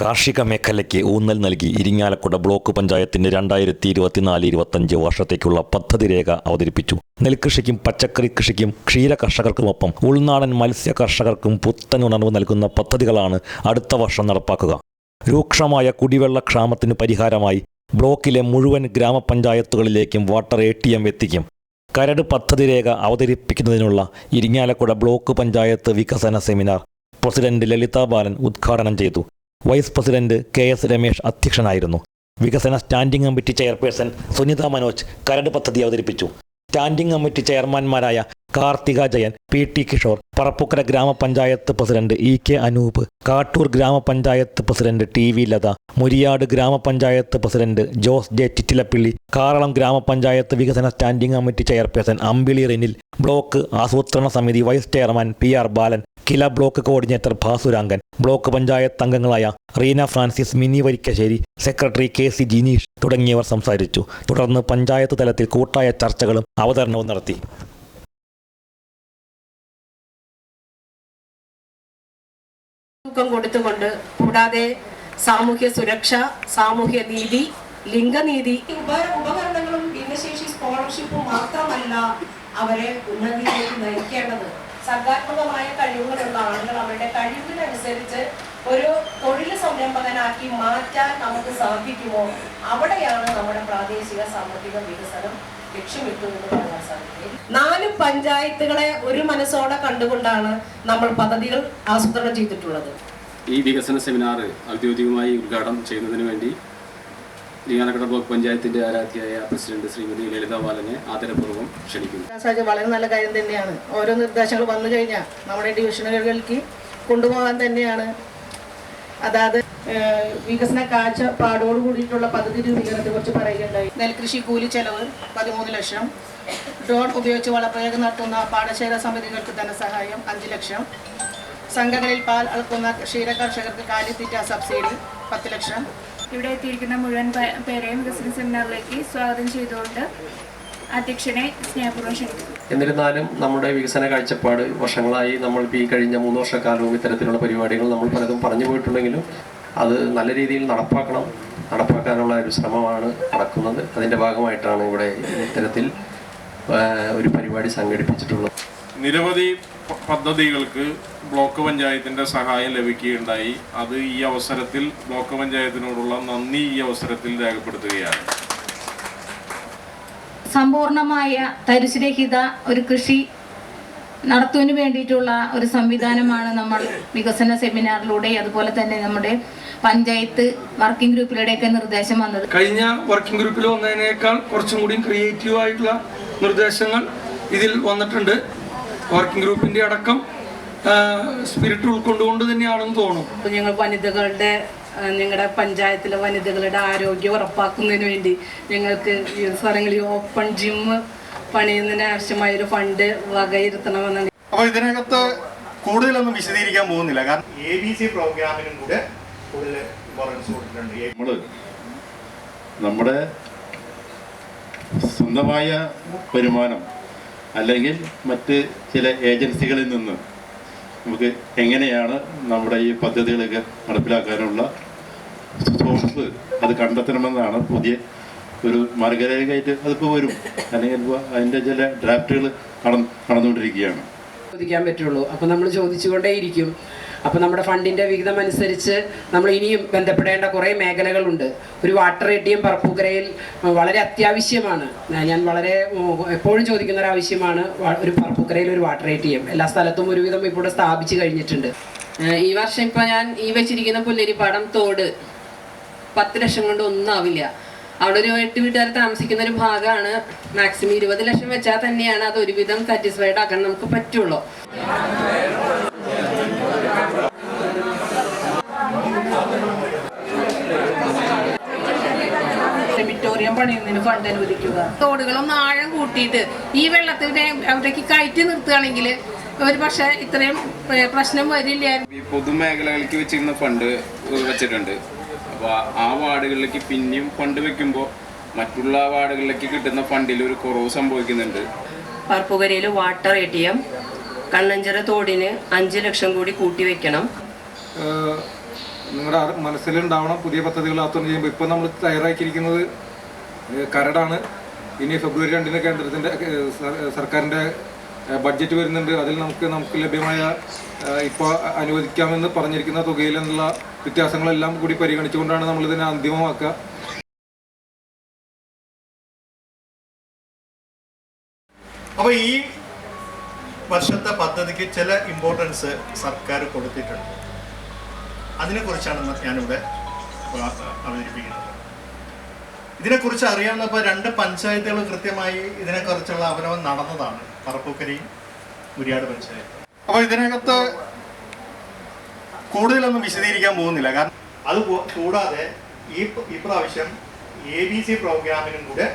കാർഷിക മേഖലയ്ക്ക് ഊന്നൽ നൽകി ഇരിങ്ങാലക്കുട ബ്ലോക്ക് പഞ്ചായത്തിന്റെ രണ്ടായിരത്തി ഇരുപത്തിനാല് ഇരുപത്തഞ്ച് വർഷത്തേക്കുള്ള പദ്ധതി രേഖ അവതരിപ്പിച്ചു. നെൽകൃഷിക്കും പച്ചക്കറി കൃഷിക്കും ക്ഷീര കർഷകർക്കുമൊപ്പം ഉൾനാടൻ മത്സ്യ കർഷകർക്കും പുത്തൻ ഉണർവ് നൽകുന്ന പദ്ധതികളാണ് അടുത്ത വർഷം നടപ്പാക്കുക. രൂക്ഷമായ കുടിവെള്ള ക്ഷാമത്തിന് പരിഹാരമായി ബ്ലോക്കിലെ മുഴുവൻ ഗ്രാമപഞ്ചായത്തുകളിലേക്കും വാട്ടർ എ ടി എം എത്തിക്കും. കരട് പദ്ധതി രേഖ അവതരിപ്പിക്കുന്നതിനുള്ള ഇരിങ്ങാലക്കുട ബ്ലോക്ക് പഞ്ചായത്ത് വികസന സെമിനാർ പ്രസിഡന്റ് ലളിത ബാലൻ ഉദ്ഘാടനം ചെയ്തു. Vice president K S Ramesh അധ്യക്ഷനായിരുന്നു. വികസന standing committee chairperson Sunitha Manoj കരട് പദ്ധതി അവതരിപ്പിച്ചു. സ്റ്റാൻഡിംഗ് കമ്മിറ്റി ചെയർമാൻമാരായ കാർത്തിക ജയൻ പി ടി കിഷോർ പറപ്പുക്കര ഗ്രാമപഞ്ചായത്ത് president E K Anoop Kattoor ഗ്രാമപഞ്ചായത്ത് president T V Latha Muriyad ഗ്രാമപഞ്ചായത്ത് പ്രസിഡന്റ് ജോസ് ജെ ചിറ്റിലപ്പിള്ളി കാറളം ഗ്രാമപഞ്ചായത്ത് വികസന standing committee chairperson Ambili Rinil block ആസൂത്രണ സമിതി vice chairman P R Balan KILA block coordinator Bhasurankan block panchayat അംഗങ്ങളായ Reena Francis Mini Varikkassery secretary K C Jineesh തുടങ്ങിയവർ സംസാരിച്ചു. തുടർന്ന് പഞ്ചായത്ത് തലത്തിൽ കൂട്ടായ ചർച്ചകളും അവതരണവും നടത്തി. കൊടുത്തുകൊണ്ട് കൂടാതെ സാമൂഹ്യ സുരക്ഷ സാമൂഹ്യ നീതി ലിംഗനീതി ഉപ- ഉപകരണങ്ങളും ഭിന്നശേഷി സ്കോളർഷിപ്പും മാത്രമല്ല അവരെ ഉന്നതിയിലേക്ക് നയിക്കേണ്ടത്. സർഗാത്മകമായ കഴിവുകളുള്ള ആളുകൾ അവരുടെ കഴിവിനനുസരിച്ച് ഒരു തൊഴിൽ സംരംഭകനാക്കി മാറ്റാൻ നമുക്ക് സാധിക്കുമോ? അവിടെയാണ് നമ്മുടെ പ്രാദേശിക സാമ്പത്തിക വികസനം ലക്ഷ്യമിട്ടു എന്ന് പറയാൻ സാധിക്കും. നാല് പഞ്ചായത്തുകളെ ഒരു മനസ്സോടെ കണ്ടുകൊണ്ടാണ് നമ്മൾ പദ്ധതികൾ ആസൂത്രണം ചെയ്തിട്ടുള്ളത്. ഈ വികസന സെമിനാർ ഔദ്യോഗികമായി ഉദ്ഘാടനം ചെയ്യുന്നതിന് വേണ്ടി ഇരിങ്ങാലക്കുട ബ്ലോക്ക് പഞ്ചായത്തിന്റെ ആരാധ്യയായ പ്രസിഡന്റ് ശ്രീമതി ലളിത ബാലനെ ആദരപൂർവം ക്ഷണിക്കുന്നു. വളരെ നല്ല കാര്യം തന്നെയാണ്. ഓരോ നിർദ്ദേശങ്ങൾ വന്നു കഴിഞ്ഞാൽ നമ്മുടെ ഡിവിഷനുകളിലേക്ക് കൊണ്ടുപോകാൻ തന്നെയാണ്. അതായത് വികസന കാഴ്ചപ്പാടോട് കൂടിയിട്ടുള്ള പദ്ധതി രൂപീകരണത്തെ കുറിച്ച് പറയുകയുണ്ടായി. നെൽകൃഷി കൂലി ചെലവ് പതിമൂന്ന് ലക്ഷം. ഡ്രോൺ ഉപയോഗിച്ച് വളപ്രയോഗം നടത്തുന്ന പാടശേഖര സമിതികൾക്ക് ധനസഹായം അഞ്ച് ലക്ഷം. സംഘങ്ങളിൽ പാൽ അളക്കുന്ന ക്ഷീര കർഷകർക്ക് കാലിത്തീറ്റ സബ്സിഡി പത്ത് ലക്ഷം. ഇവിടെ എത്തിയിരിക്കുന്ന മുഴുവൻ പേരെയും വികസന സെമിനാറിലേക്ക് സ്വാഗതം ചെയ്തുകൊണ്ട് അധ്യക്ഷനെ സ്നേഹപൂർവം ക്ഷണിക്കുന്നു. എന്നിരുന്നാലും നമ്മുടെ വികസന കാഴ്ചപ്പാട് വർഷങ്ങളായി നമ്മൾ ഈ കഴിഞ്ഞ മൂന്ന് വർഷക്കാലവും ഇത്തരത്തിലുള്ള പരിപാടികൾ നമ്മൾ പലതും പറഞ്ഞു പോയിട്ടുണ്ടെങ്കിലും അത് നല്ല രീതിയിൽ നടപ്പാക്കണം. നടപ്പാക്കാനുള്ള ഒരു ശ്രമമാണ് നടക്കുന്നത്. അതിന്റെ ഭാഗമായിട്ടാണ് ഇവിടെ ഇത്തരത്തിൽ ഒരു പരിപാടി സംഘടിപ്പിച്ചിട്ടുള്ളത്. നിരവധി പദ്ധതികൾക്ക് ബ്ലോക്ക് പഞ്ചായത്തിന്റെ സഹായം ലഭിക്കുകയുണ്ടായി. അത് ഈ അവസരത്തിൽ ബ്ലോക്ക് പഞ്ചായത്തിനോടുള്ള നന്ദി ഈ അവസരത്തിൽ രേഖപ്പെടുത്തുകയാണ്. സമ്പൂർണമായ തരിശുരഹിത ഒരു കൃഷി നടത്തുന്നതിന് വേണ്ടിയിട്ടുള്ള ഒരു സംവിധാനമാണ് നമ്മൾ വികസന സെമിനാറിലൂടെ അതുപോലെ തന്നെ നമ്മുടെ പഞ്ചായത്ത് വർക്കിംഗ് ഗ്രൂപ്പിലൂടെയൊക്കെ നിർദ്ദേശം വന്നത്. കഴിഞ്ഞ വർക്കിംഗ് ഗ്രൂപ്പിൽ വന്നതിനേക്കാൾ കുറച്ചും കൂടി ക്രിയേറ്റീവ് ആയിട്ടുള്ള നിർദ്ദേശങ്ങൾ ഇതിൽ വന്നിട്ടുണ്ട്. വർക്കിംഗ് ഗ്രൂപ്പിന്റെ അടക്കം സ്പിരിറ്റ് ഉൾക്കൊണ്ടുകൊണ്ട് തന്നെയാണെന്ന് തോന്നുന്നു ഞങ്ങൾ വനിതകളുടെ ഞങ്ങളുടെ പഞ്ചായത്തിലെ വനിതകളുടെ ആരോഗ്യം ഉറപ്പാക്കുന്നതിന് വേണ്ടി ഞങ്ങൾക്ക് ഈ സ്ഥലങ്ങളിൽ ഓപ്പൺ ജിം പണിയുന്നതിന് ആവശ്യമായ ഒരു ഫണ്ട് വകയിരുത്തണമെന്നാണ് അപ്പോൾ ഇതിനകത്ത് കൂടുതലൊന്നും വിശദീകരിക്കാൻ പോകുന്നില്ല. കാരണം എ ബി സി പ്രോഗ്രാമിനും കൂടെ കൂടുതൽ ഇമ്പോർട്ടൻസ് കൊടുത്തിട്ടുണ്ട്. നമ്മൾ നമ്മുടെ സ്വന്തമായ വരുമാനം അല്ലെങ്കിൽ മറ്റ് ചില ഏജൻസികളിൽ നിന്ന് നമുക്ക് എങ്ങനെയാണ് നമ്മുടെ ഈ പദ്ധതികളൊക്കെ നടപ്പിലാക്കാനുള്ള സോഴ്സ് അത് കണ്ടെത്തണമെന്നാണ് പുതിയ ഒരു മാർഗരേഖയായിട്ട് അതിപ്പോൾ വരും. അല്ലെങ്കിൽ അതിന്റെ ചില ഡ്രാഫ്റ്റുകൾ നടന്ന് നടന്നുകൊണ്ടിരിക്കുകയാണ്. ചോദിക്കാൻ പറ്റുള്ളൂ. അപ്പോൾ നമ്മൾ ചോദിച്ചുകൊണ്ടേയിരിക്കും. അപ്പോൾ നമ്മുടെ ഫണ്ടിന്റെ വിഹിതം അനുസരിച്ച് നമ്മൾ ഇനിയും ബന്ധപ്പെടേണ്ട കുറേ മേഖലകളുണ്ട്. ഒരു വാട്ടർ എ ടി എം വളരെ അത്യാവശ്യമാണ്. ഞാൻ വളരെ എപ്പോഴും ചോദിക്കുന്ന ഒരു ആവശ്യമാണ് ഒരു പറപ്പൂക്കരയിൽ ഒരു വാട്ടർ എ ടി എം എല്ലാ സ്ഥലത്തും ഒരുവിധം ഇവിടെ സ്ഥാപിച്ചു കഴിഞ്ഞിട്ടുണ്ട്. ഈ വർഷം ഇപ്പം ഞാൻ ഈ വെച്ചിരിക്കുന്ന പുല്ലരിപ്പാടം തോട് പത്ത് ലക്ഷം കൊണ്ട് ഒന്നും ആവില്ല. അവിടെ ഒരു എട്ട് വീട്ടുകാർ താമസിക്കുന്ന ഒരു ഭാഗമാണ്. മാക്സിമം ഇരുപത് ലക്ഷം വെച്ചാൽ തന്നെയാണ് അത് ഒരുവിധം സാറ്റിസ്ഫൈഡ് ആക്കാൻ നമുക്ക് പറ്റുള്ളൂ. പണിയുന്നതിന് ഫണ്ട് അനുവദിക്കുക. തോടുകളൊന്ന് ആഴം കൂട്ടിയിട്ട് ഈ വെള്ളത്തിനെ അവിടേക്ക് കയറ്റി നിർത്തുകയാണെങ്കിൽ ഒരു പക്ഷേ ഇത്രയും പ്രശ്നം വരില്ല ഈ പൊതുമേഖലകൾക്ക് വെച്ചിരുന്ന ഫണ്ട് വെച്ചിട്ടുണ്ട്. ആ വാർഡുകളിലേക്ക് പിന്നെയും ഫണ്ട് വെക്കുമ്പോൾ മറ്റുള്ള വാർഡുകളിലേക്ക് കിട്ടുന്ന ഫണ്ടിൽ ഒരു കുറവ് സംഭവിക്കുന്നുണ്ട്. പറപ്പുകരയിൽ water A T M Kannanchira തോടിന് അഞ്ച് ലക്ഷം കൂടി കൂട്ടി വെക്കണം. നിങ്ങളുടെ മനസ്സിലുണ്ടാവണം പുതിയ പദ്ധതികൾ ആസൂത്രണം ചെയ്യുമ്പോൾ ഇപ്പോൾ നമ്മൾ തയ്യാറാക്കിയിരിക്കുന്നത് കരടാണ്. ഇനി ഫെബ്രുവരി രണ്ടിന് കേന്ദ്രത്തിന്റെ സർക്കാരിന്റെ ബഡ്ജറ്റ് വരുന്നുണ്ട്. അതിൽ നമുക്ക് നമുക്ക് ലഭ്യമായ ഇപ്പോൾ അനുവദിക്കാമെന്ന് പറഞ്ഞിരിക്കുന്ന തുകയിൽ നിന്നുള്ള വ്യത്യാസങ്ങളെല്ലാം കൂടി പരിഗണിച്ചുകൊണ്ടാണ് നമ്മളിതിനെ അന്തിമമാക്കുക. അപ്പോൾ ഈ വർഷത്തെ പദ്ധതിക്ക് ചില ഇമ്പോർട്ടൻസ് സർക്കാർ കൊടുത്തിട്ടുണ്ട്. അതിനെക്കുറിച്ചാണ് ഞാനിവിടെ അവ- അവതരിപ്പിക്കുന്നത്. ഇതിനെക്കുറിച്ച് അറിയാവുന്നപ്പോൾ രണ്ട് പഞ്ചായത്തുകൾ കൃത്യമായി ഇതിനെക്കുറിച്ചുള്ള അവനവൻ നടന്നതാണ്. പറപ്പൂക്കരയും മുരിയാട് പഞ്ചായത്ത്. അപ്പോൾ ഇതിനകത്ത് കൂടുതലൊന്നും വിശദീകരിക്കാൻ പോകുന്നില്ല. കാരണം അത് കൂടാതെ ഈ ഇപ്രാവശ്യം എ ബി സി പ്രോഗ്രാമിനും കൂടെ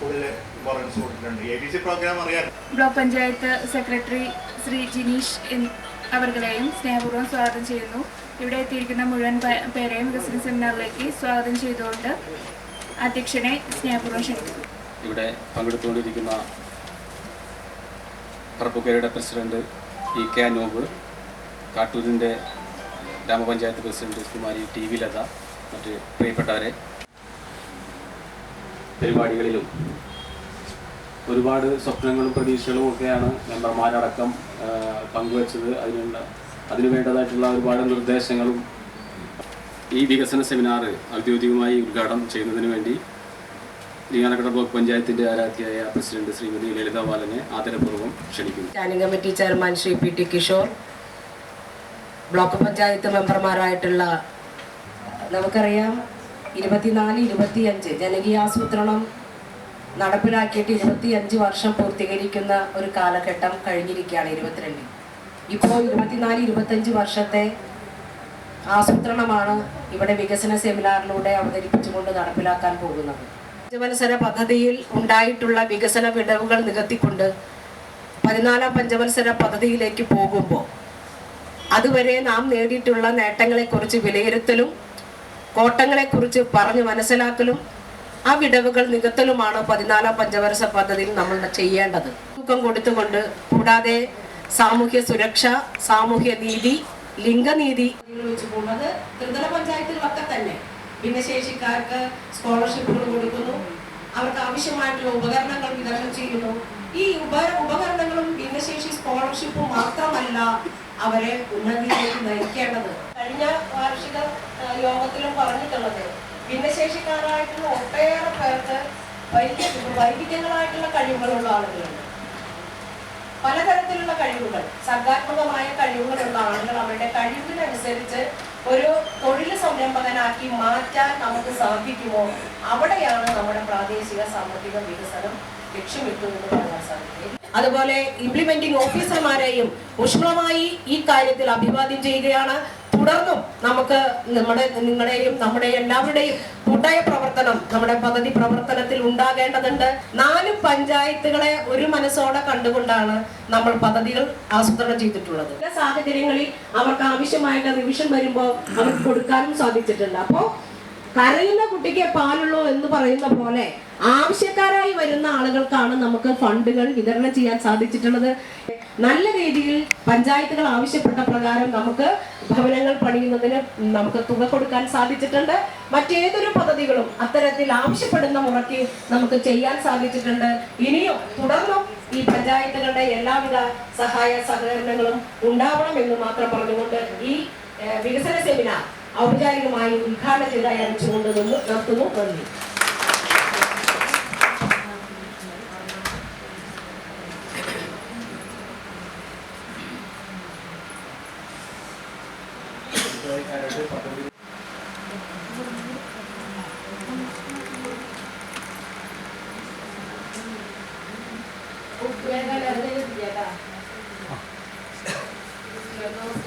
കൂടുതൽ ഇമ്പോർട്ടൻസ് കൊടുത്തിട്ടുണ്ട്. എ ബി സി പ്രോഗ്രാം അറിയാൻ ബ്ലോക്ക് പഞ്ചായത്ത് സെക്രട്ടറി ശ്രീ ജിനീഷ് അവരുടെയും സ്നേഹപൂർവം സ്വാഗതം ചെയ്യുന്നു. ഇവിടെ എത്തിയിരിക്കുന്ന മുഴുവൻ പേരെയും വികസന സെമിനാറിലേക്ക് സ്വാഗതം ചെയ്തുകൊണ്ട് അധ്യക്ഷനെ സ്നേഹപൂർവം ക്ഷണിക്കുന്നു. ഇവിടെ പങ്കെടുത്തുകൊണ്ടിരിക്കുന്ന പറപ്പുക്കരയുടെ president E K Anoop കാട്ടൂരിന്റെ grama panchayat president Kumari T V Latha മറ്റ് പ്രിയപ്പെട്ടവരെ. പരിപാടികളിലും ഒരുപാട് സ്വപ്നങ്ങളും പ്രതീക്ഷകളും ഒക്കെയാണ് മെമ്പർമാരടക്കം പങ്കുവച്ചത്. അതിനുള്ള അതിനു വേണ്ടതായിട്ടുള്ള ഒരുപാട് നിർദ്ദേശങ്ങളും ഈ വികസന സെമിനാർ ഔദ്യോഗികമായി ഉദ്ഘാടനം ചെയ്യുന്നതിന് വേണ്ടി ഇരിങ്ങാലക്കുട ബ്ലോക്ക് പഞ്ചായത്തിന്റെ ആരാധ്യയായ പ്രസിഡന്റ് ശ്രീമതി ലളിത ബാലനെ ആദരപൂർവം ക്ഷണിക്കുന്നു. Standing committee chairman Shri P T Kishore block panchayat മെമ്പർമാരായിട്ടുള്ള നമുക്കറിയാം ഇരുപത്തിനാല് ഇരുപത്തിയഞ്ച് ജനകീയാസൂത്രണം നടപ്പിലാക്കിയിട്ട് ഇരുപത്തിയഞ്ച് വർഷം പൂർത്തീകരിക്കുന്ന ഒരു കാലഘട്ടം കഴിഞ്ഞിരിക്കുകയാണ് ഇരുപത്തിരണ്ടിൽ. ഇപ്പോൾ ഇരുപത്തിനാല് ഇരുപത്തഞ്ച് വർഷത്തെ ആസൂത്രണമാണ് ഇവിടെ വികസന സെമിനാറിലൂടെ അവതരിപ്പിച്ചുകൊണ്ട് നടപ്പിലാക്കാൻ പോകുന്നത്. പഞ്ചവത്സര പദ്ധതിയിൽ ഉണ്ടായിട്ടുള്ള വികസന വിടവുകൾ നികത്തിക്കൊണ്ട് പതിനാലാം പഞ്ചവത്സര പദ്ധതിയിലേക്ക് പോകുമ്പോൾ അതുവരെ നാം നേടിയിട്ടുള്ള നേട്ടങ്ങളെക്കുറിച്ച് വിലയിരുത്തലും കോട്ടങ്ങളെക്കുറിച്ച് പറഞ്ഞു മനസ്സിലാക്കലും ആ വിടവുകൾ നികത്തലുമാണ് പതിനാലാം പഞ്ചവത്സര പദ്ധതിയിൽ നമ്മൾ ചെയ്യേണ്ടത്. തൂക്കം കൊടുത്തുകൊണ്ട് കൂടാതെ സാമൂഹ്യ സുരക്ഷ സാമൂഹ്യ നീതി ലിംഗനീതി. വെച്ച് പോകുന്നത് ത്രിതല പഞ്ചായത്തുകളൊക്കെ തന്നെ. ഭിന്നശേഷിക്കാർക്ക് സ്കോളർഷിപ്പുകൾ കൊടുക്കുന്നു. അവർക്ക് ആവശ്യമായിട്ടുള്ള ഉപകരണങ്ങൾ വിതരണം ചെയ്യുന്നു. ഈ ഉപ ഉപകരണങ്ങളും ഭിന്നശേഷി സ്കോളർഷിപ്പും മാത്രമല്ല അവരെ ഉന്നതിയിലേക്ക് നയിക്കേണ്ടത്. കഴിഞ്ഞ വാർഷിക യോഗത്തിലും പറഞ്ഞിട്ടുള്ളത് ഭിന്നശേഷിക്കാരായിട്ടുള്ള ഒട്ടേറെ പേർക്ക് വൈവിധ്യങ്ങളായിട്ടുള്ള കഴിവുകളുള്ള ആളുകളുണ്ട്. പലതരത്തിലുള്ള കഴിവുകൾ സർഗാത്മകമായ കഴിവുകളുള്ള ആളുകൾ അവരുടെ കഴിവിനനുസരിച്ച് ഒരു തൊഴിൽ സംരംഭകനാക്കി മാറ്റാൻ നമുക്ക് സാധിക്കുമോ? അവിടെയാണ് നമ്മുടെ പ്രാദേശിക സാമ്പത്തിക വികസനം ലക്ഷ്യമിട്ടുന്നത് പറയാൻ സാധിക്കും. അതുപോലെ ഇംപ്ലിമെന്റിംഗ് ഓഫീസർമാരെയും ഊഷ്മളമായി ഈ കാര്യത്തിൽ അഭിവാദ്യം ചെയ്യുകയാണ്. തുടർന്നും നമുക്ക് നമ്മുടെ നിങ്ങളുടെയും നമ്മുടെ എല്ലാവരുടെയും കൂട്ടായ പ്രവർത്തനം നമ്മുടെ പദ്ധതി പ്രവർത്തനത്തിൽ ഉണ്ടാകേണ്ടതുണ്ട്. നാല് പഞ്ചായത്തുകളെ ഒരു മനസ്സോടെ കണ്ടുകൊണ്ടാണ് നമ്മൾ പദ്ധതികൾ ആസൂത്രണം ചെയ്തിട്ടുള്ളത്. ചില സാഹചര്യങ്ങളിൽ അവർക്ക് ആവശ്യമായിട്ട് റിവിഷൻ വരുമ്പോൾ അവർക്ക് കൊടുക്കാനും സാധിച്ചിട്ടുണ്ട്. അപ്പോൾ കരയുന്ന കുട്ടിക്ക് പാലുള്ളൂ എന്ന് പറയുന്ന പോലെ ആവശ്യക്കാരായി വരുന്ന ആളുകൾക്കാണ് നമുക്ക് ഫണ്ടുകൾ വിതരണം ചെയ്യാൻ സാധിച്ചിട്ടുള്ളത്. നല്ല രീതിയിൽ പഞ്ചായത്തുകൾ ആവശ്യപ്പെട്ട പ്രകാരം നമുക്ക് ഭവനങ്ങൾ പണിയുന്നതിന് നമുക്ക് തുക കൊടുക്കാൻ സാധിച്ചിട്ടുണ്ട്. മറ്റേതൊരു പദ്ധതികളും അത്തരത്തിൽ ആവശ്യപ്പെടുന്ന മുറയ്ക്ക് നമുക്ക് ചെയ്യാൻ സാധിച്ചിട്ടുണ്ട്. ഇനിയും തുടർന്നും ഈ പഞ്ചായത്തുകളുടെ എല്ലാവിധ സഹായ സഹകരണങ്ങളും ഉണ്ടാവണം എന്ന് മാത്രം പറഞ്ഞുകൊണ്ട് ഈ വികസന സെമിനാർ ഔപചാരികമായി ഉദ്ഘാടനം ചെയ്തായി അറിയിച്ചുകൊണ്ട് നിന്ന് നിർത്തുന്നു. നന്ദി.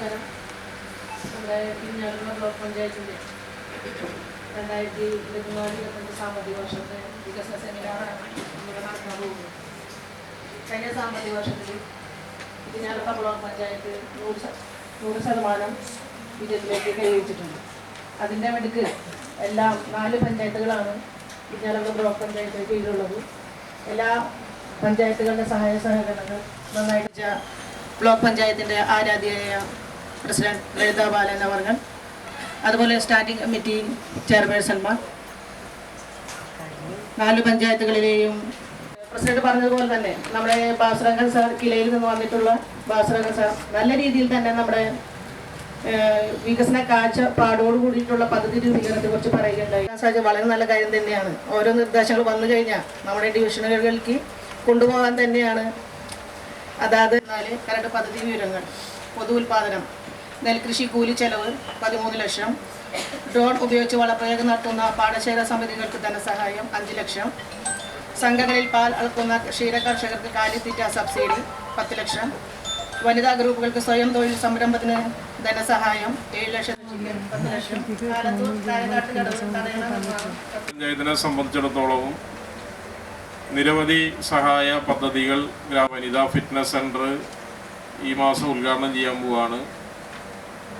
നമസ്കാരം. നമ്മുടെ ഇരിഞ്ഞാലക്കുട ബ്ലോക്ക് പഞ്ചായത്തിന്റെ രണ്ടായിരത്തി ഇരുപത്തിനാല് ഇരുപത്തഞ്ച് സാമ്പത്തിക വർഷത്തെ വികസന സെമിനാറാണ് ഇവിടെ നടക്കാൻ പോകുന്നത്. കഴിഞ്ഞ സാമ്പത്തിക വർഷത്തിൽ ഇരിഞ്ഞാലക്കുട ബ്ലോക്ക് പഞ്ചായത്ത് നൂറ് നൂറ് ശതമാനം വിജയത്തിലേക്ക് കൈവച്ചിട്ടുണ്ട്. അതിന്റെ മെടുക്ക് എല്ലാം നാല് പഞ്ചായത്തുകളാണ് ഇരിഞ്ഞാലക്കുട ബ്ലോക്ക് പഞ്ചായത്ത് കീഴിലുള്ളത്. എല്ലാ പഞ്ചായത്തുകളുടെ സഹായ സഹകരണങ്ങൾ നന്നായിട്ട് ബ്ലോക്ക് പഞ്ചായത്തിന്റെ ആരാധ്യയായ പ്രസിഡന്റ് ലളിത ബാലൻ അവർ അതുപോലെ സ്റ്റാൻഡിംഗ് കമ്മിറ്റി ചെയർപേഴ്സൺമാർ നാല് പഞ്ചായത്തുകളിലെയും പ്രസിഡന്റ് പറഞ്ഞതുപോലെ തന്നെ നമ്മുടെ ബാസ്രംഗൻ സാർ കിലയിൽ നിന്ന് വന്നിട്ടുള്ള ബാസ്രംഗൻ സാർ നല്ല രീതിയിൽ തന്നെ നമ്മുടെ വികസന വികസന കാഴ്ചപ്പാടോട് കൂടിയിട്ടുള്ള പദ്ധതി രൂപീകരണത്തെ കുറിച്ച് പറയുകയുണ്ടായി. സാഹചര്യം വളരെ നല്ല കാര്യം തന്നെയാണ്. ഓരോ നിർദ്ദേശങ്ങൾ വന്നു കഴിഞ്ഞാൽ നമ്മുടെ ഡിവിഷനുകളിലേക്ക് കൊണ്ടുപോകാൻ തന്നെയാണ്. അതായത് നാല് കരട് പദ്ധതി വിവരങ്ങൾ പൊതു ഉൽപാദനം നെൽകൃഷി കൂലി ചെലവ് പതിമൂന്ന് ലക്ഷം. ഡ്രോൺ ഉപയോഗിച്ച് വളപ്രയോഗം നടത്തുന്ന പാടശേഖര സമിതികൾക്ക് ധനസഹായം അഞ്ച് ലക്ഷം. സംഘങ്ങളിൽ പാൽ അളക്കുന്ന ക്ഷീര കർഷകർക്ക് കാലിത്തീറ്റ സബ്സിഡി പത്ത് ലക്ഷം. വനിതാ ഗ്രൂപ്പുകൾക്ക് സ്വയം തൊഴിൽ സംരംഭത്തിന് ധനസഹായം ഏഴ് ലക്ഷം. പഞ്ചായത്തിനെ സംബന്ധിച്ചിടത്തോളവും നിരവധി സഹായ പദ്ധതികൾ ഗ്രാമ വനിതാ ഫിറ്റ്നസ് സെന്റർ ഈ മാസം ഉദ്ഘാടനം ചെയ്യാൻ പോവാണ്.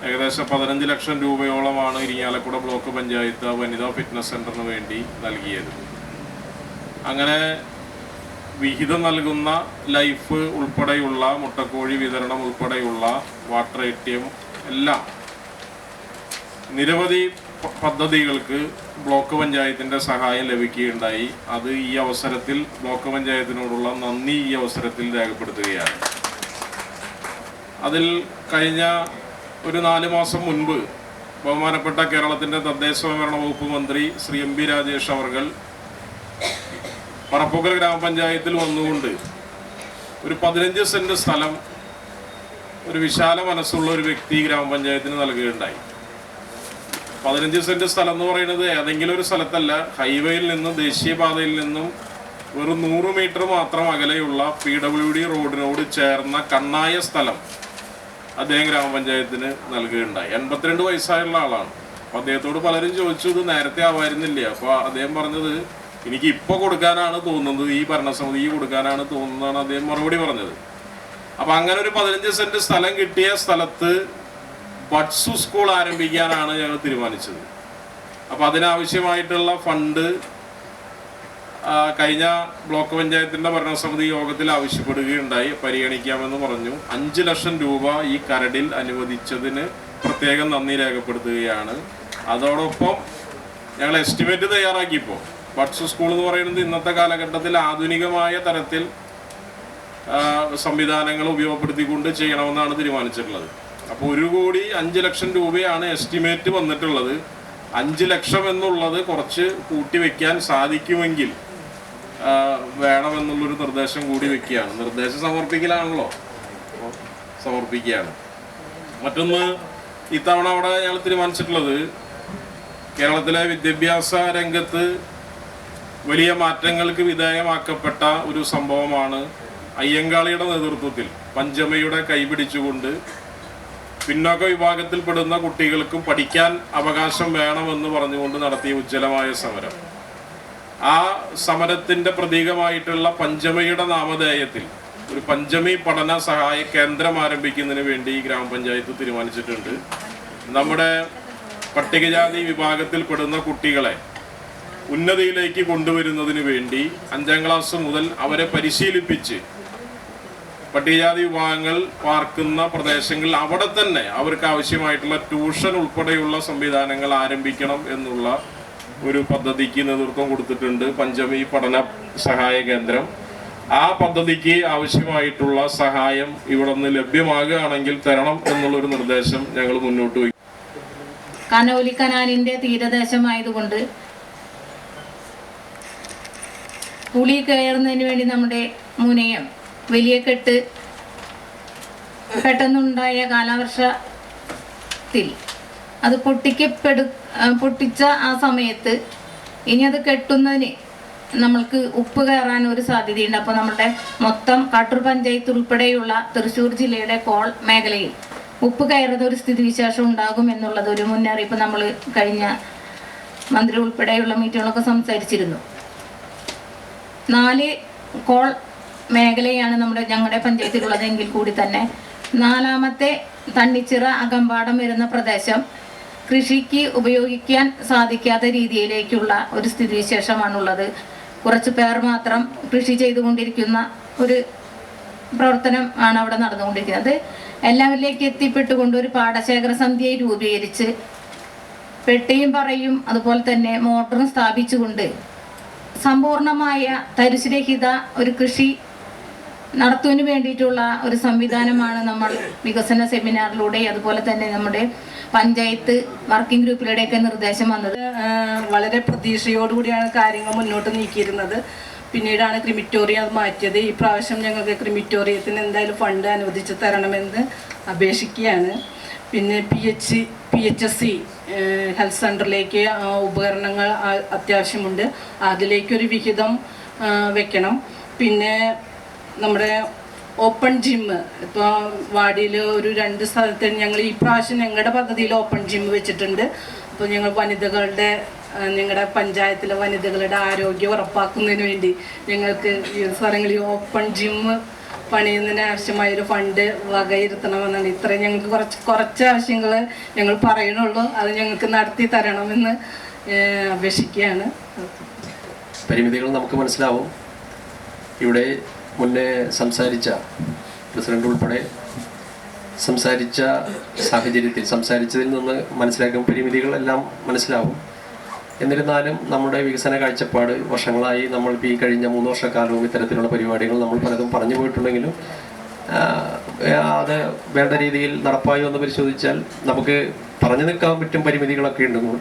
ഏകദേശം പതിനഞ്ച് ലക്ഷം രൂപയോളമാണ് ഇരിങ്ങാലക്കുട ബ്ലോക്ക് പഞ്ചായത്ത് വനിതാ ഫിറ്റ്നസ് സെന്ററിന് വേണ്ടി നൽകിയത്. അങ്ങനെ വിഹിതം നൽകുന്ന ലൈഫ് ഉൾപ്പെടെയുള്ള മുട്ടക്കോഴി വിതരണം ഉൾപ്പെടെയുള്ള വാട്ടർ എ ടി എം എല്ലാം നിരവധി പദ്ധതികൾക്ക് ബ്ലോക്ക് പഞ്ചായത്തിന്റെ സഹായം ലഭിക്കുകയുണ്ടായി. അത് ഈ അവസരത്തിൽ ബ്ലോക്ക് പഞ്ചായത്തിനോടുള്ള നന്ദി ഈ അവസരത്തിൽ രേഖപ്പെടുത്തുകയാണ്. അതിൽ കഴിഞ്ഞ ഒരു നാല് മാസം മുൻപ് ബഹുമാനപ്പെട്ട കേരളത്തിന്റെ തദ്ദേശ സ്വയംഭരണ വകുപ്പ് മന്ത്രി ശ്രീ എം ബി രാജേഷ് അവർകൾ പറപ്പൂക്കൽ ഗ്രാമപഞ്ചായത്തിൽ വന്നുകൊണ്ട് ഒരു പതിനഞ്ച് സെന്റ് സ്ഥലം ഒരു വിശാല മനസ്സുള്ള ഒരു വ്യക്തി ഗ്രാമപഞ്ചായത്തിന് നൽകുകയുണ്ടായി. പതിനഞ്ച് സെന്റ് സ്ഥലം എന്ന് പറയുന്നത് ഏതെങ്കിലും ഒരു സ്ഥലത്തല്ല. ഹൈവേയിൽ നിന്നും ദേശീയപാതയിൽ നിന്നും വെറും നൂറ് മീറ്റർ മാത്രം അകലെയുള്ള പി ഡബ്ല്യു ഡി റോഡിനോട് ചേർന്ന കണ്ണായ സ്ഥലം. അദ്ദേഹം ഗ്രാമപഞ്ചായത്തിന് നൽകുകയുണ്ടായി. എൺപത്തിരണ്ട് വയസ്സായുള്ള ആളാണ്. അപ്പോൾ അദ്ദേഹത്തോട് പലരും ചോദിച്ചു ഇത് നേരത്തെ ആവായിരുന്നില്ല? അപ്പോൾ അദ്ദേഹം പറഞ്ഞത് എനിക്ക് ഇപ്പോൾ കൊടുക്കാനാണ് തോന്നുന്നത്. ഈ ഭരണസമിതി കൊടുക്കാനാണ് തോന്നുന്നതാണ് അദ്ദേഹം മറുപടി പറഞ്ഞത്. അപ്പോൾ അങ്ങനെ ഒരു പതിനഞ്ച് സെന്റ് സ്ഥലം കിട്ടിയ സ്ഥലത്ത് ബഡ്സു സ്കൂൾ ആരംഭിക്കാനാണ് ഞങ്ങൾ തീരുമാനിച്ചത്. അപ്പോൾ അതിനാവശ്യമായിട്ടുള്ള ഫണ്ട് കഴിഞ്ഞ ബ്ലോക്ക് പഞ്ചായത്തിന്റെ ഭരണസമിതി യോഗത്തിൽ ആവശ്യപ്പെടുകയുണ്ടായി. പരിഗണിക്കാമെന്ന് പറഞ്ഞു. അഞ്ച് ലക്ഷം രൂപ ഈ കരടിൽ അനുവദിച്ചതിന് പ്രത്യേകം നന്ദി രേഖപ്പെടുത്തുകയാണ്. അതോടൊപ്പം ഞങ്ങൾ എസ്റ്റിമേറ്റ് തയ്യാറാക്കിയപ്പോൾ ബഡ്സ് സ്കൂൾ എന്ന് പറയുന്നത് ഇന്നത്തെ കാലഘട്ടത്തിൽ ആധുനികമായ തരത്തിൽ സംവിധാനങ്ങൾ ഉപയോഗപ്പെടുത്തിക്കൊണ്ട് ചെയ്യണമെന്നാണ് തീരുമാനിച്ചിട്ടുള്ളത്. അപ്പോൾ ഒരു കോടി അഞ്ച് ലക്ഷം രൂപയാണ് എസ്റ്റിമേറ്റ് വന്നിട്ടുള്ളത്. അഞ്ച് ലക്ഷം എന്നുള്ളത് കുറച്ച് കൂട്ടിവെക്കാൻ സാധിക്കുമെങ്കിൽ വേണമെന്നുള്ളൊരു നിർദ്ദേശം കൂടി വെക്കുകയാണ്. നിർദ്ദേശം സമർപ്പിക്കലാണല്ലോ. സമർപ്പിക്കുകയാണ്. മറ്റൊന്ന് ഇത്തവണ അവിടെ ഞങ്ങൾ തീരുമാനിച്ചിട്ടുള്ളത് കേരളത്തിലെ വിദ്യാഭ്യാസ രംഗത്ത് വലിയ മാറ്റങ്ങൾക്ക് വിധേയമാക്കപ്പെട്ട ഒരു സംഭവമാണ് അയ്യങ്കാളിയുടെ നേതൃത്വത്തിൽ പഞ്ചമയുടെ കൈപിടിച്ചുകൊണ്ട് പിന്നോക്ക വിഭാഗത്തിൽപ്പെടുന്ന കുട്ടികൾക്കും പഠിക്കാൻ അവകാശം വേണമെന്ന് പറഞ്ഞുകൊണ്ട് നടത്തിയ ഉജ്ജ്വലമായ സമരം. ആ സമരത്തിന്റെ പ്രതീകമായിട്ടുള്ള പഞ്ചമിയുടെ നാമധേയത്തിൽ ഒരു പഞ്ചമി പഠന സഹായ കേന്ദ്രം ആരംഭിക്കുന്നതിന് വേണ്ടി ഈ ഗ്രാമപഞ്ചായത്ത് തീരുമാനിച്ചിട്ടുണ്ട്. നമ്മുടെ പട്ടികജാതി വിഭാഗത്തിൽപ്പെടുന്ന കുട്ടികളെ ഉന്നതിയിലേക്ക് കൊണ്ടുവരുന്നതിന് വേണ്ടി അഞ്ചാം ക്ലാസ് മുതൽ അവരെ പരിശീലിപ്പിച്ച് പട്ടികജാതി വിഭാഗങ്ങൾ പാർക്കുന്ന പ്രദേശങ്ങളിൽ അവിടെ തന്നെ അവർക്ക് ആവശ്യമായിട്ടുള്ള ട്യൂഷൻ ഉൾപ്പെടെയുള്ള സംവിധാനങ്ങൾ ആരംഭിക്കണം എന്നുള്ള ഒരു പദ്ധതിക്ക് നേതൃത്വം കൊടുത്തിട്ടുണ്ട് പഞ്ചമി പഠന സഹായ കേന്ദ്രം. ആ പദ്ധതിക്ക് ആവശ്യമായിട്ടുള്ള സഹായം ഇവിടെ നിന്ന് ലഭ്യമാകുകയാണെങ്കിൽ തരണം എന്നുള്ളൊരു നിർദ്ദേശം ഞങ്ങൾ മുന്നോട്ട് വയ്ക്കും. കനോലി കനാലിന്റെ തീരദേശമായതുകൊണ്ട് പുളി കയറുന്നതിന് വേണ്ടി നമ്മുടെ മുനയം വലിയ കെട്ട് പെട്ടെന്നുണ്ടായ കാലവർഷത്തിൽ അത് പൊട്ടിക്കപ്പെടു പൊട്ടിച്ച ആ സമയത്ത് ഇനി അത് കെട്ടുന്നതിന് നമ്മൾക്ക് ഉപ്പ് കയറാൻ ഒരു സാധ്യതയുണ്ട്. അപ്പോൾ നമ്മുടെ മൊത്തം കാട്ടൂർ പഞ്ചായത്ത് ഉൾപ്പെടെയുള്ള തൃശ്ശൂർ ജില്ലയുടെ കോൾ മേഖലയിൽ ഉപ്പ് കയറുന്ന ഒരു സ്ഥിതിവിശേഷം ഉണ്ടാകും എന്നുള്ളത് ഒരു മുന്നറിയിപ്പ് നമ്മൾ കഴിഞ്ഞ മന്ത്രി ഉൾപ്പെടെയുള്ള മീറ്റുകളൊക്കെ സംസാരിച്ചിരുന്നു. നാല് കോൾ മേഖലയാണ് നമ്മുടെ ഞങ്ങളുടെ പഞ്ചായത്തിലുള്ളതെങ്കിൽ കൂടി തന്നെ. നാലാമത്തെ തണ്ണിച്ചിറ അകമ്പാടം വരുന്ന പ്രദേശം കൃഷിക്ക് ഉപയോഗിക്കാൻ സാധിക്കാത്ത രീതിയിലേക്കുള്ള ഒരു സ്ഥിതിവിശേഷമാണുള്ളത്. കുറച്ച് പേർ മാത്രം കൃഷി ചെയ്തുകൊണ്ടിരിക്കുന്ന ഒരു പ്രവർത്തനം ആണ് അവിടെ നടന്നുകൊണ്ടിരിക്കുന്നത്. എല്ലാവരിലേക്ക് എത്തിപ്പെട്ടുകൊണ്ട് ഒരു പാടശേഖര സന്ധ്യയെ രൂപീകരിച്ച് പെട്ടിയും പറയും അതുപോലെ തന്നെ മോട്ടറും സ്ഥാപിച്ചുകൊണ്ട് സമ്പൂർണമായ തരിശുരഹിത ഒരു കൃഷി നടത്തുന്നതിന് വേണ്ടിയിട്ടുള്ള ഒരു സംവിധാനമാണ് നമ്മൾ വികസന സെമിനാറിലൂടെ അതുപോലെ തന്നെ നമ്മുടെ പഞ്ചായത്ത് വർക്കിംഗ് ഗ്രൂപ്പിലൂടെയൊക്കെ നിർദ്ദേശം വന്നത്. വളരെ പ്രതീക്ഷയോടുകൂടിയാണ് കാര്യങ്ങൾ മുന്നോട്ട് നീക്കിയിരുന്നത്. പിന്നീടാണ് ക്രിമിറ്റോറിയം മാറ്റിയത്. ഈ പ്രാവശ്യം ഞങ്ങൾക്ക് ക്രിമിറ്റോറിയത്തിന് എന്തായാലും ഫണ്ട് അനുവദിച്ച് തരണമെന്ന് അപേക്ഷിക്കുകയാണ്. പിന്നെ P H P H S C health സെന്ററിലേക്ക് ഉപകരണങ്ങൾ അത്യാവശ്യമുണ്ട്. അതിലേക്കൊരു വിഹിതം വെക്കണം. പിന്നെ നമ്മുടെ ഓപ്പൺ ജിമ്മ് ഇപ്പോൾ വാടിയിൽ ഒരു രണ്ട് സ്ഥലത്ത് ഞങ്ങൾ ഈ പ്രാവശ്യം ഞങ്ങളുടെ പദ്ധതിയിൽ ഓപ്പൺ ജിമ്മ് വെച്ചിട്ടുണ്ട്. അപ്പോൾ ഞങ്ങൾ വനിതകളുടെ ഞങ്ങളുടെ പഞ്ചായത്തിലെ വനിതകളുടെ ആരോഗ്യം ഉറപ്പാക്കുന്നതിന് വേണ്ടി ഞങ്ങൾക്ക് ഈ സ്ഥലങ്ങളിൽ ഓപ്പൺ ജിമ്മ് പണിയുന്നതിന് ആവശ്യമായ ഒരു ഫണ്ട് വകയിരുത്തണമെന്നാണ്. ഇത്രയും ഞങ്ങൾക്ക് കുറച്ച് കുറച്ച് ആവശ്യങ്ങൾ ഞങ്ങൾ പറയണുള്ളൂ അത് ഞങ്ങൾക്ക് നടത്തി തരണമെന്ന് അപേക്ഷിക്കുകയാണ്. പരിമിതികൾ നമുക്ക് മനസ്സിലാവും. ഇവിടെ മുന്നേ സംസാരിച്ച പ്രസിഡന്റ് ഉൾപ്പെടെ സംസാരിച്ച സാഹചര്യത്തിൽ സംസാരിച്ചതിൽ നിന്ന് മനസ്സിലാക്കും പരിമിതികളെല്ലാം മനസ്സിലാവും. എന്നിരുന്നാലും നമ്മുടെ വികസന കാഴ്ചപ്പാട് വർഷങ്ങളായി നമ്മൾ ഈ കഴിഞ്ഞ മൂന്ന് വർഷക്കാലവും ഇത്തരത്തിലുള്ള പരിപാടികൾ നമ്മൾ പലതും പറഞ്ഞു പോയിട്ടുണ്ടെങ്കിലും അത് വേണ്ട രീതിയിൽ നടപ്പായോ എന്ന് പരിശോധിച്ചാൽ നമുക്ക് പറഞ്ഞു നിൽക്കാൻ പറ്റും പരിമിതികളൊക്കെ ഉണ്ടെന്ന്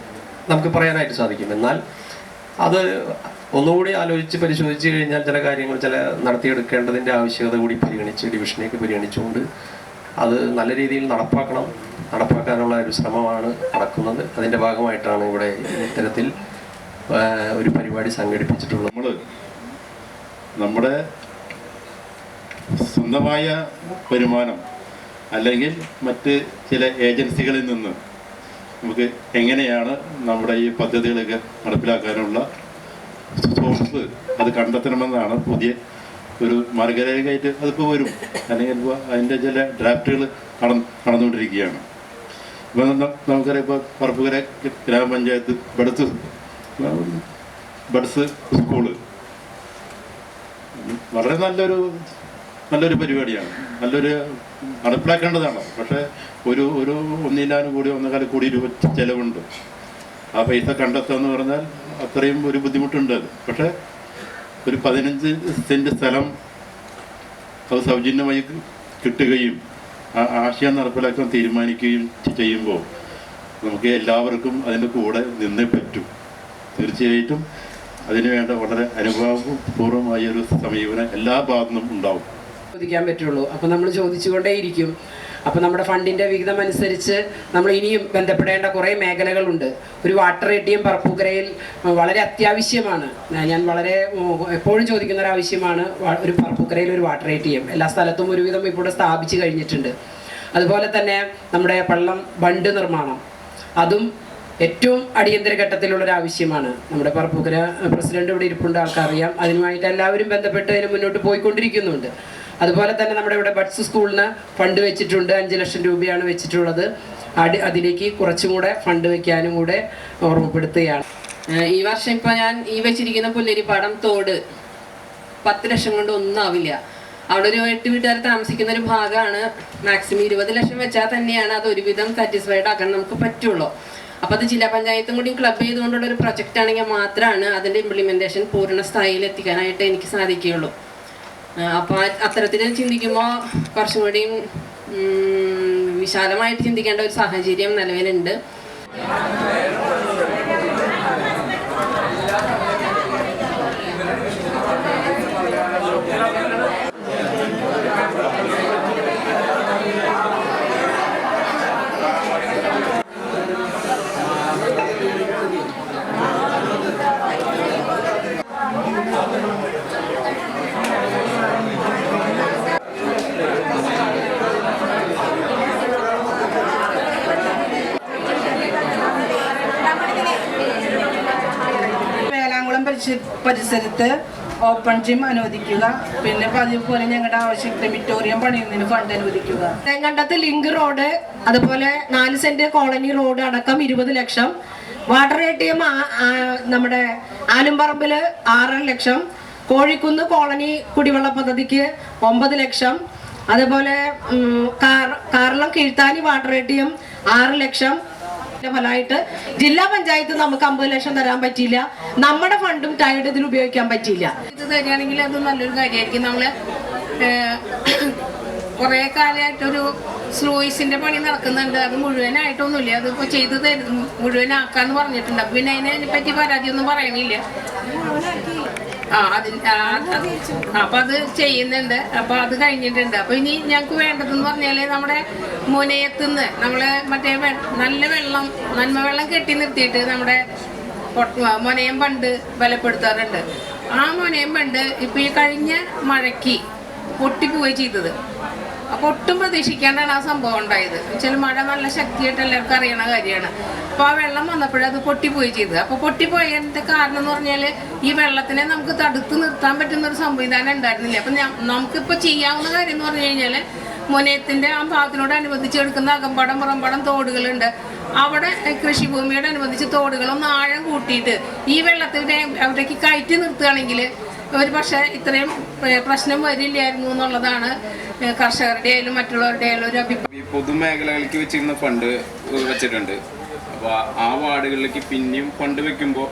നമുക്ക് പറയാനായിട്ട് സാധിക്കും. എന്നാൽ അത് ഒന്നുകൂടി ആലോചിച്ച് പരിശോധിച്ച് കഴിഞ്ഞാൽ ചില കാര്യങ്ങൾ ചില നടത്തിയെടുക്കേണ്ടതിന്റെ ആവശ്യകത കൂടി പരിഗണിച്ച് ഡിവിഷനെയൊക്കെ പരിഗണിച്ചുകൊണ്ട് അത് നല്ല രീതിയിൽ നടപ്പാക്കണം. നടപ്പാക്കാനുള്ള ഒരു ശ്രമമാണ് നടക്കുന്നത്. അതിന്റെ ഭാഗമായിട്ടാണ് ഇവിടെ ഇത്തരത്തിൽ ഒരു പരിപാടി സംഘടിപ്പിച്ചിട്ടുള്ളത്. നമ്മൾ നമ്മുടെ സ്വന്തമായ വരുമാനം അല്ലെങ്കിൽ മറ്റ് ചില ഏജൻസികളിൽ നിന്ന് നമുക്ക് എങ്ങനെയാണ് നമ്മുടെ ഈ പദ്ധതികളൊക്കെ നടപ്പിലാക്കാനുള്ള സോഴ്സ് അത് കണ്ടെത്തണമെന്നാണ് പുതിയ ഒരു മാർഗരേഖയായിട്ട് അതിപ്പോൾ വരും. അല്ലെങ്കിൽ അതിന്റെ ചില ഡ്രാഫ്റ്റുകൾ നടന്ന് നടന്നുകൊണ്ടിരിക്കുകയാണ് ഇപ്പം നമുക്കറിയാം ഇപ്പോൾ പറപ്പുകര ഗ്രാമപഞ്ചായത്ത് ബഡ്സ് ബഡ്സ് സ്കൂൾ. വളരെ നല്ലൊരു നല്ലൊരു പരിപാടിയാണ്. നല്ലൊരു നടപ്പിലാക്കേണ്ടതാണ്. പക്ഷേ ഒരു ഒരു ഒന്നിനാലും കൂടി ഒന്നേകാൽ കൂടി രൂപ ചെലവുണ്ട്. ആ പൈസ കണ്ടെത്തുക എന്ന് പറഞ്ഞാൽ അത്രയും ഒരു ബുദ്ധിമുട്ടുണ്ട്. പക്ഷെ ഒരു പതിനഞ്ച് സെന്റ് സ്ഥലം അത് സൗജന്യമായി കിട്ടുകയും ആ ആശയം നടപ്പിലാക്കാൻ തീരുമാനിക്കുകയും ചെയ്യുമ്പോൾ നമുക്ക് എല്ലാവർക്കും അതിന്റെ കൂടെ നിന്നേ പറ്റൂ. തീർച്ചയായിട്ടും അതിനുവേണ്ട വളരെ അനുഭവപൂർവമായ ഒരു സമീപനം എല്ലാ ഭാഗത്തും ഉണ്ടാവും. ചോദിക്കാൻ പറ്റുള്ളൂ. അപ്പോൾ നമ്മൾ ചോദിച്ചുകൊണ്ടേയിരിക്കും. അപ്പോൾ നമ്മുടെ ഫണ്ടിന്റെ വിഹിതം അനുസരിച്ച് നമ്മൾ ഇനിയും ബന്ധപ്പെടേണ്ട കുറേ മേഖലകളുണ്ട്. ഒരു വാട്ടർ എ ടി എം വളരെ അത്യാവശ്യമാണ്. ഞാൻ വളരെ എപ്പോഴും ചോദിക്കുന്ന ഒരു ആവശ്യമാണ് ഒരു പറപ്പൂക്കരയിൽ ഒരു വാട്ടർ എ ടി എം. എല്ലാ സ്ഥലത്തും ഒരുവിധം ഇപ്പോൾ സ്ഥാപിച്ചു കഴിഞ്ഞിട്ടുണ്ട്. അതുപോലെ തന്നെ നമ്മുടെ പള്ളം ബണ്ട് നിർമ്മാണം. അതും ഏറ്റവും അടിയന്തര ഘട്ടത്തിലുള്ള ഒരു ആവശ്യമാണ്. നമ്മുടെ പറപ്പൂക്കര പ്രസിഡന്റ് ഇവിടെ ഇരിപ്പുണ്ട് ആൾക്കറിയാം. അതിനുമായിട്ട് എല്ലാവരും ബന്ധപ്പെട്ട് അതിന് മുന്നോട്ട് പോയിക്കൊണ്ടിരിക്കുന്നുണ്ട്. അതുപോലെ തന്നെ നമ്മുടെ ഇവിടെ ബഡ്സ് സ്കൂളിന് ഫണ്ട് വെച്ചിട്ടുണ്ട്. അഞ്ച് ലക്ഷം രൂപയാണ് വെച്ചിട്ടുള്ളത്. അടി അതിലേക്ക് കുറച്ചും കൂടെ ഫണ്ട് വെക്കാനും കൂടെ ഓർമ്മപ്പെടുത്തുകയാണ്. ഈ വർഷം ഇപ്പൊ ഞാൻ ഈ വെച്ചിരിക്കുന്ന പുല്ലരിപ്പാടം തോട്. പത്ത് ലക്ഷം കൊണ്ട് ഒന്നും ആവില്ല. അവിടെ ഒരു എട്ട് വീട്ടുകാർ താമസിക്കുന്ന ഒരു ഭാഗമാണ്. മാക്സിമം ഇരുപത് ലക്ഷം വെച്ചാൽ തന്നെയാണ് അത് ഒരുവിധം സാറ്റിസ്ഫൈഡ് ആക്കാൻ നമുക്ക് പറ്റുള്ളൂ. അപ്പോൾ അത് ജില്ലാ പഞ്ചായത്തും കൂടി ക്ലബ് ചെയ്തുകൊണ്ടുള്ള ഒരു പ്രൊജക്റ്റ് ആണെങ്കിൽ മാത്രമാണ് അതിന്റെ ഇംപ്ലിമെന്റേഷൻ പൂർണ സ്ഥായിയിൽ എത്തിക്കാനായിട്ട് എനിക്ക് സാധിക്കുകയുള്ളൂ. അപ്പോൾ അത്തരത്തിൽ ചിന്തിക്കുമ്പോൾ കുറച്ചും കൂടിയും വിശാലമായിട്ട് ചിന്തിക്കേണ്ട ഒരു സാഹചര്യം നിലവിലുണ്ട്. പരിസ- പരിസരത്ത് ഓപ്പൺ ജിം അനുവദിക്കുക. പിന്നെ പതിവ് പോലെ ഞങ്ങളുടെ ആവശ്യം ക്രിമിറ്റോറിയം പണിയുന്നതിന് ഫണ്ട് അനുവദിക്കുക. തേങ്കണ്ടത്ത് ലിങ്ക് റോഡ് അതുപോലെ നാല് സെന്റ് കോളനി റോഡ് അടക്കം ഇരുപത് ലക്ഷം. വാട്ടർ എ ടി എം നമ്മുടെ ആലുംപറമ്പിൽ ആറര ലക്ഷം. കോഴിക്കുന്ന് കോളനി കുടിവെള്ള പദ്ധതിക്ക് ഒമ്പത് ലക്ഷം. അതുപോലെ കാർ കാർളം കീഴ്ത്താനി വാട്ടർ എ ടി എം ആറ് ലക്ഷം. ഫലമായിട്ട് ജില്ലാ പഞ്ചായത്ത് നമുക്ക് അമ്പത് ലക്ഷം തരാൻ പറ്റിയില്ല. നമ്മുടെ ഫണ്ടും ടൈഡ് ഇതിൽ ഉപയോഗിക്കാൻ പറ്റിയില്ല. ഇത് തരികയാണെങ്കിൽ അത് നല്ലൊരു കാര്യമായിരിക്കും. നമ്മൾ കുറെ കാലമായിട്ടൊരു സ്ലോയിസിന്റെ പണി നടക്കുന്നുണ്ട്. അത് മുഴുവനായിട്ടൊന്നുമില്ല. അത് ഇപ്പൊ ചെയ്ത് തരും. മുഴുവനാക്കാന്ന് പറഞ്ഞിട്ടുണ്ട്. പിന്നെ അതിനെ പറ്റി പരാതിയൊന്നും പറയണില്ല. ആ അത് അപ്പൊ അത് ചെയ്യുന്നുണ്ട്. അപ്പൊ അത് കഴിഞ്ഞിട്ടുണ്ട്. അപ്പൊ ഇനി ഞങ്ങൾക്ക് വേണ്ടതെന്ന് പറഞ്ഞാൽ നമ്മുടെ മുനയത്തുനിന്ന് നമ്മൾ മറ്റേ നല്ല വെള്ളം നന്മ വെള്ളം കെട്ടി നിർത്തിയിട്ട് നമ്മുടെ മുനയം പണ്ട് ബലപ്പെടുത്താറുണ്ട്. ആ മുനയം പണ്ട് ഇപ്പൊ ഈ കഴിഞ്ഞ മഴയ്ക്ക് പൊട്ടിപ്പോയി ചെയ്തത്. അപ്പൊ ഒട്ടും പ്രതീക്ഷിക്കാണ്ടാണ് ആ സംഭവം ഉണ്ടായത്. വെച്ചാൽ മഴ നല്ല ശക്തിയായിട്ട് എല്ലാവർക്കും അറിയണ കാര്യമാണ്. അപ്പോൾ ആ വെള്ളം വന്നപ്പോഴേ അത് പൊട്ടിപ്പോയി ചെയ്തത്. അപ്പോൾ പൊട്ടിപ്പോയതിന്റെ കാരണം എന്ന് പറഞ്ഞാൽ ഈ വെള്ളത്തിനെ നമുക്ക് തടുത്ത് നിർത്താൻ പറ്റുന്ന ഒരു സംവിധാനം ഉണ്ടായിരുന്നില്ല. അപ്പൊ നമുക്കിപ്പോൾ നമുക്കിപ്പോ ചെയ്യാവുന്ന കാര്യം എന്ന് പറഞ്ഞു കഴിഞ്ഞാൽ മുനയത്തിന്റെ ആ ഭാഗത്തിനോട് അനുബന്ധിച്ച് എടുക്കുന്ന അകമ്പടം പുറമ്പടം തോടുകളുണ്ട്. അവിടെ കൃഷി കൃഷിഭൂമിയോട് അനുബന്ധിച്ച് തോടുകളൊന്ന് ആഴം കൂട്ടിയിട്ട് ഈ വെള്ളത്തിന്റെ അവിടേക്ക് കയറ്റി നിർത്തുകയാണെങ്കിൽ ഒരു പക്ഷേ ഇത്രയും പ്രശ്നം വരില്ലായിരുന്നു എന്നുള്ളതാണ് കർഷകരുടെ ആയാലും മറ്റുള്ളവരുടെ ആയാലും ഒരു അഭിപ്രായം. ഈ പൊതുമേഖലകളിലേക്ക് വെച്ചിരുന്ന ഫണ്ട് വെച്ചിട്ടുണ്ട്. അപ്പോൾ ആ വാർഡുകളിലേക്ക് പിന്നെയും ഫണ്ട് വെക്കുമ്പോൾ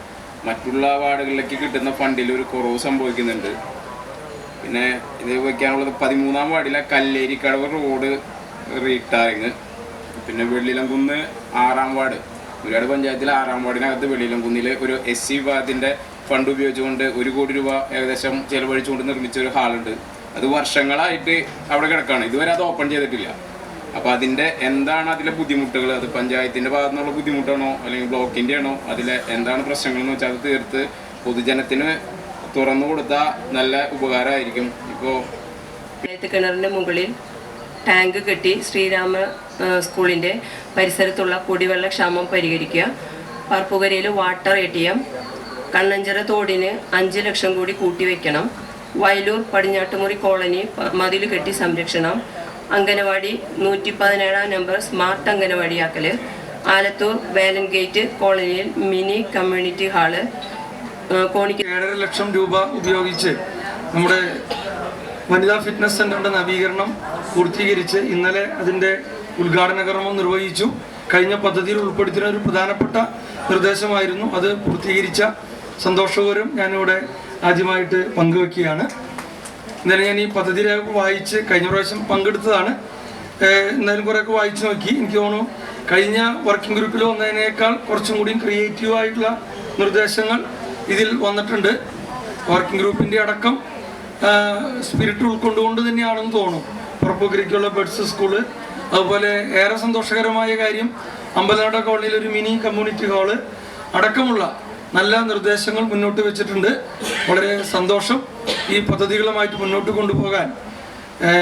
മറ്റുള്ള വാർഡുകളിലേക്ക് കിട്ടുന്ന ഫണ്ടിൽ ഒരു കുറവ് സംഭവിക്കുന്നുണ്ട്. പിന്നെ ഇത് വയ്ക്കാനുള്ളത് പതിമൂന്നാം വാർഡിലെ കല്ലേരിക്കടവ് റോഡ് റീടാറിങ്. പിന്നെ വെള്ളിലംകുന്ന് ആറാം വാർഡ്. ഒരുപാട് പഞ്ചായത്തിലെ ആറാം വാർഡിനകത്ത് വെള്ളിലംകുന്നിൽ ഒരു എസ് സി വിഭാഗത്തിന്റെ ഫണ്ട് ഉപയോഗിച്ചുകൊണ്ട് ഒരു കോടി രൂപ ഏകദേശം ചെലവഴിച്ചുകൊണ്ട് നിർമ്മിച്ച ഒരു ഹാളുണ്ട്. അത് വർഷങ്ങളായിട്ട് അവിടെ കിടക്കുകയാണ് ഇതുവരെ അത് ഓപ്പൺ ചെയ്തിട്ടില്ല. അപ്പോൾ അതിന്റെ എന്താണ് അതിലെ ബുദ്ധിമുട്ടുകൾ? അത് പഞ്ചായത്തിന്റെ ഭാഗത്തു നിന്നുള്ള ബുദ്ധിമുട്ടാണോ? അല്ലെങ്കിൽ ബ്ലോക്കിന്റെ ആണോ? അതിലെ എന്താണ് പ്രശ്നങ്ങൾ എന്ന് വെച്ചാൽ അത് തീർത്ത് പൊതുജനത്തിന് തുറന്നു കൊടുത്താൽ നല്ല ഉപകാരമായിരിക്കും. ഇപ്പോൾ കിണറിന്റെ മുകളിൽ ടാങ്ക് കെട്ടി ശ്രീരാമ സ്കൂളിന്റെ പരിസരത്തുള്ള കുടിവെള്ള ക്ഷാമം പരിഹരിക്കുക. പാർപ്പുകരയിൽ water A T M Kannanchira തോടിന് അഞ്ച് ലക്ഷം കൂടി കൂട്ടിവെക്കണം വയലൂർ പടിഞ്ഞാട്ടുമുറി കോളനി മതിൽ കെട്ടി സംരക്ഷണം. അംഗനവാടി നൂറ്റി പതിനേഴാം നമ്പർ സ്മാർട്ട് അംഗനവാടിയാക്കൽ ആലത്തൂർ വേലൻ ഗേറ്റ് കോളനിയിൽ മിനി കമ്മ്യൂണിറ്റി ഹാൾ കോണിക്ക് ഏഴര ലക്ഷം രൂപ ഉപയോഗിച്ച് നമ്മുടെ വനിതാ ഫിറ്റ്നസ് സെന്ററിന്റെ നവീകരണം പൂർത്തീകരിച്ച് ഇന്നലെ അതിന്റെ ഉദ്ഘാടന കർമ്മം നിർവഹിച്ചു. കഴിഞ്ഞ പദ്ധതിയിൽ ഉൾപ്പെടുത്തിയ ഒരു പ്രധാനപ്പെട്ട നിർദ്ദേശമായിരുന്നു അത് പൂർത്തീകരിച്ച സന്തോഷകരം ഞാനിവിടെ ആദ്യമായിട്ട് പങ്കുവെക്കുകയാണ്. ഇന്നലെ ഞാൻ ഈ പദ്ധതി രേഖ വായിച്ച് കഴിഞ്ഞ പ്രാവശ്യം പങ്കെടുത്തതാണ്. എന്തായാലും കുറേയൊക്കെ വായിച്ചു നോക്കി. എനിക്ക് തോന്നുന്നു കഴിഞ്ഞ വർക്കിംഗ് ഗ്രൂപ്പിൽ വന്നതിനേക്കാൾ കുറച്ചും കൂടി ക്രിയേറ്റീവ് ആയിട്ടുള്ള നിർദ്ദേശങ്ങൾ ഇതിൽ വന്നിട്ടുണ്ട്. വർക്കിംഗ് ഗ്രൂപ്പിന്റെ അടക്കം സ്പിരിറ്റ് ഉൾക്കൊണ്ടുകൊണ്ട് തന്നെയാണെന്ന് തോന്നുന്നു. പുറപ്പുകരിക്കുള്ള ബഡ്സ് സ്കൂൾ അതുപോലെ ഏറെ സന്തോഷകരമായ കാര്യം അമ്പലനട കോളനിയിൽ ഒരു മിനി കമ്മ്യൂണിറ്റി ഹാൾ അടക്കമുള്ള നല്ല നിർദ്ദേശങ്ങൾ മുന്നോട്ട് വെച്ചിട്ടുണ്ട്. വളരെ സന്തോഷം. ഈ പദ്ധതികളുമായിട്ട് മുന്നോട്ട് കൊണ്ടുപോകാൻ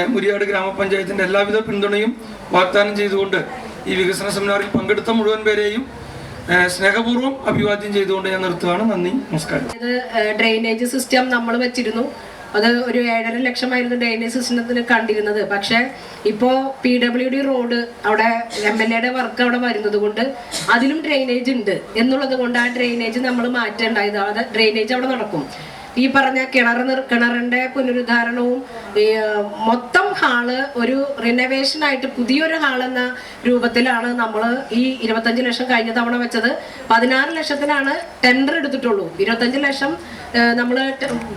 മുരിയാട് ഗ്രാമപഞ്ചായത്തിന്റെ എല്ലാവിധ പിന്തുണയും വാഗ്ദാനം ചെയ്തുകൊണ്ട് ഈ വികസന സെമിനാറിൽ പങ്കെടുത്ത മുഴുവൻ പേരെയും സ്നേഹപൂർവം അഭിവാദ്യം ചെയ്തുകൊണ്ട് ഞാൻ നിർത്തുകയാണ്. നന്ദി. നമസ്കാരം. ഡ്രെയിനേജ് സിസ്റ്റം നമ്മൾ വെച്ചിരുന്നു. അത് ഒരു ഏഴര ലക്ഷമായിരുന്നു ഡ്രെയിനേജ് സിസ്റ്റത്തിന് കണ്ടിരുന്നത്. പക്ഷെ ഇപ്പോ പി ഡബ്ല്യു ഡി റോഡ് അവിടെ എം എൽ എയുടെ വർക്ക് അവിടെ വരുന്നത് കൊണ്ട് അതിലും ഡ്രെയിനേജ് ഉണ്ട്. എന്നുള്ളത് കൊണ്ട് ആ ഡ്രെയിനേജ് നമ്മൾ മാറ്റേണ്ടായത്. അത് ഡ്രെയിനേജ് അവിടെ നടക്കും. ഈ പറഞ്ഞ കിണർ കിണറിന്റെ പുനരുദ്ധാരണവും മൊത്തം ഹാൾ ഒരു റിനോവേഷൻ ആയിട്ട് പുതിയൊരു ഹാൾ എന്ന രൂപത്തിലാണ് നമ്മൾ ഈ ഇരുപത്തഞ്ച് ലക്ഷം കഴിഞ്ഞ തവണ വെച്ചത്. പതിനാറ് ലക്ഷത്തിനാണ് ടെൻഡർ എടുത്തിട്ടുള്ളൂ. ഇരുപത്തഞ്ച് ലക്ഷം നമ്മൾ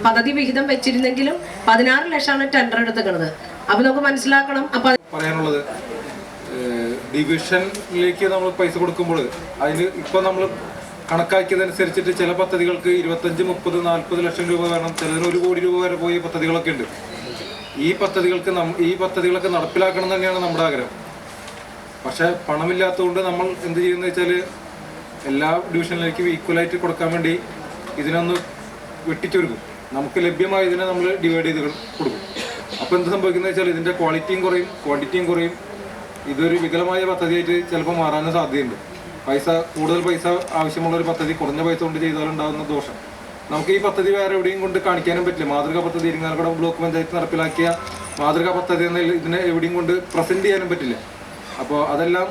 പദ്ധതി വിഹിതം വെച്ചിരുന്നെങ്കിലും പതിനാറ് ലക്ഷമാണ് ടെൻഡർ എടുത്തിരിക്കുന്നത് അപ്പൊ നമുക്ക് മനസ്സിലാക്കണം. അപ്പൊ പറയാനുള്ളത് ഡിവിഷനിലേക്ക് നമ്മൾ പൈസ കൊടുക്കുമ്പോൾ അതിന് ഇപ്പൊ നമ്മൾ കണക്കാക്കിയതനുസരിച്ചിട്ട് ചില പദ്ധതികൾക്ക് ഇരുപത്തഞ്ച് മുപ്പത് നാൽപ്പത് ലക്ഷം രൂപ വേണം. ചിലതിന് ഒരു കോടി രൂപ വരെ പോയ പദ്ധതികളൊക്കെ ഉണ്ട്. ഈ പദ്ധതികൾക്ക് ഈ പദ്ധതികളൊക്കെ നടപ്പിലാക്കണം തന്നെയാണ് നമ്മുടെ ആഗ്രഹം. പക്ഷെ പണമില്ലാത്തതുകൊണ്ട് നമ്മൾ എന്ത് ചെയ്യുന്നത് വെച്ചാൽ എല്ലാ ഡിവിഷനിലേക്കും ഈക്വലായിട്ട് കൊടുക്കാൻ വേണ്ടി ഇതിനൊന്ന് വെട്ടിച്ചൊരുക്കും. നമുക്ക് ലഭ്യമായ ഇതിനെ നമ്മൾ ഡിവൈഡ് ചെയ്ത് കൊടുക്കും. അപ്പോൾ എന്ത് സംഭവിക്കുന്നത് വെച്ചാൽ ഇതിന്റെ ക്വാളിറ്റിയും കുറയും ക്വാണ്ടിറ്റിയും കുറയും. ഇതൊരു വികലമായ പദ്ധതിയായിട്ട് ചിലപ്പോൾ മാറാനും സാധ്യതയുണ്ട്. പൈസ കൂടുതൽ പൈസ ആവശ്യമുള്ള ഒരു പദ്ധതി കുറഞ്ഞ പൈസ കൊണ്ട് ചെയ്താലുണ്ടാകുന്ന ദോഷം. നമുക്ക് ഈ പദ്ധതി വേറെ എവിടെയും കൊണ്ട് കാണിക്കാനും പറ്റില്ല. മാതൃകാ പദ്ധതി ഇരിങ്ങാലക്കുട ബ്ലോക്ക് പഞ്ചായത്ത് നടപ്പിലാക്കിയ മാതൃകാ പദ്ധതി എന്ന ഇതിനെ എവിടെയും കൊണ്ട് പ്രസന്റ് ചെയ്യാനും പറ്റില്ല. അപ്പോൾ അതെല്ലാം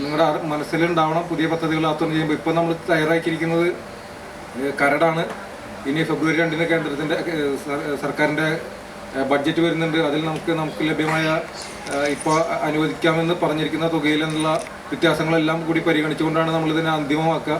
നിങ്ങളുടെ മനസ്സിലുണ്ടാവണം. പുതിയ പദ്ധതികൾ ആത്മം ചെയ്യുമ്പോൾ ഇപ്പം നമ്മൾ തയ്യാറാക്കിയിരിക്കുന്നത് കരടാണ്. ഇനി ഫെബ്രുവരി രണ്ടിന് കേന്ദ്രത്തിന്റെ സർക്കാരിന്റെ ബഡ്ജറ്റ് വരുന്നുണ്ട്. അതിൽ നമുക്ക് നമുക്ക് ലഭ്യമായ ഇപ്പോൾ അനുവദിക്കാമെന്ന് പറഞ്ഞിരിക്കുന്ന തുകയിൽ നിന്നുള്ള വ്യത്യാസങ്ങളെല്ലാം കൂടി പരിഗണിച്ചുകൊണ്ടാണ് നമ്മളിതിനെ അന്തിമമാക്കുക.